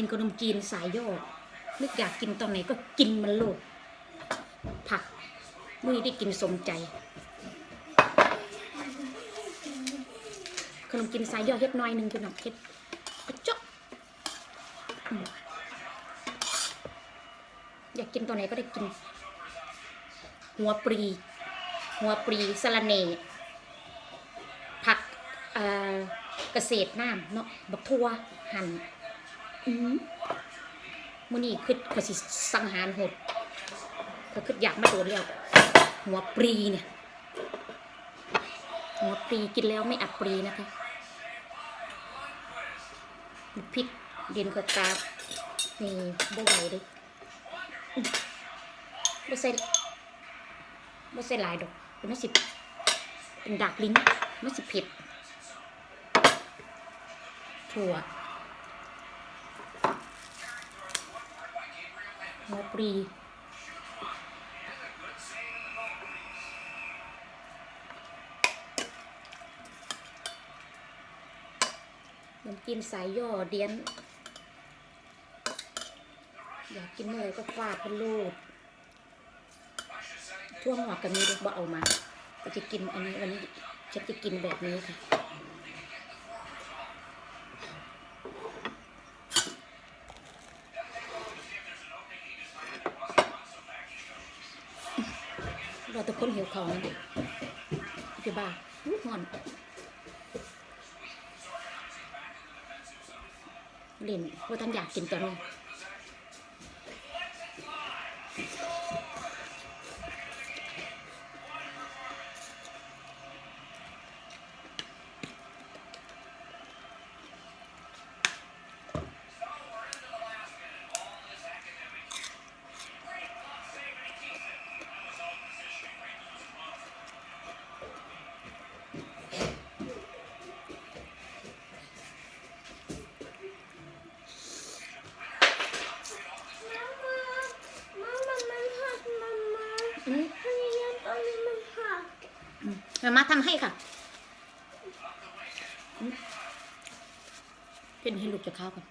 กินขนมจีนสายโยกนึกอยากกินตอนไหนก็กินมันโลด ผักมื้อนี้ได้กินสมใจ ขนมจีนสายโยกเฮ็ดน้อยหนึ่งพี่น้องเฮ็ดกระจกอืมอยากกินตอนไหนก็ได้กิน หัวปรี หัวปรีสะระเนผักเอ่อเกษตรน้ำเนาะบักทั่วหั่น มื้อนี้คือขอยสิสังหารโหดก็คืออยากมาโดนแล้ว หัวปรีเนี่ย หัวปรีกินแล้วไม่อัดปรีนะคะพริกเดียนเขาตานี่บ่ไหวเลยบ่ใส่บ่ใส่หลายดอกเป็นมันสิบเป็นดากลิ้นมันสิเผ็ดถั่ว หัวปรีมันกินสายย่อเดียน อยากกินเมื่อไรก็ฟาดเป็นลูกท่วงหัวกับมีเด็กบ่เอามาก็จะกินอันนี้วันนี้ฉันจะกินแบบนี้ค่ะ เราตะคนหิวเขานะพี่บ้าอู้หอนเล่นว่าท่านอยากกินตอนนี้ มามาทำให้ค่ะเป็นให้ลูกจะข้าวก่อน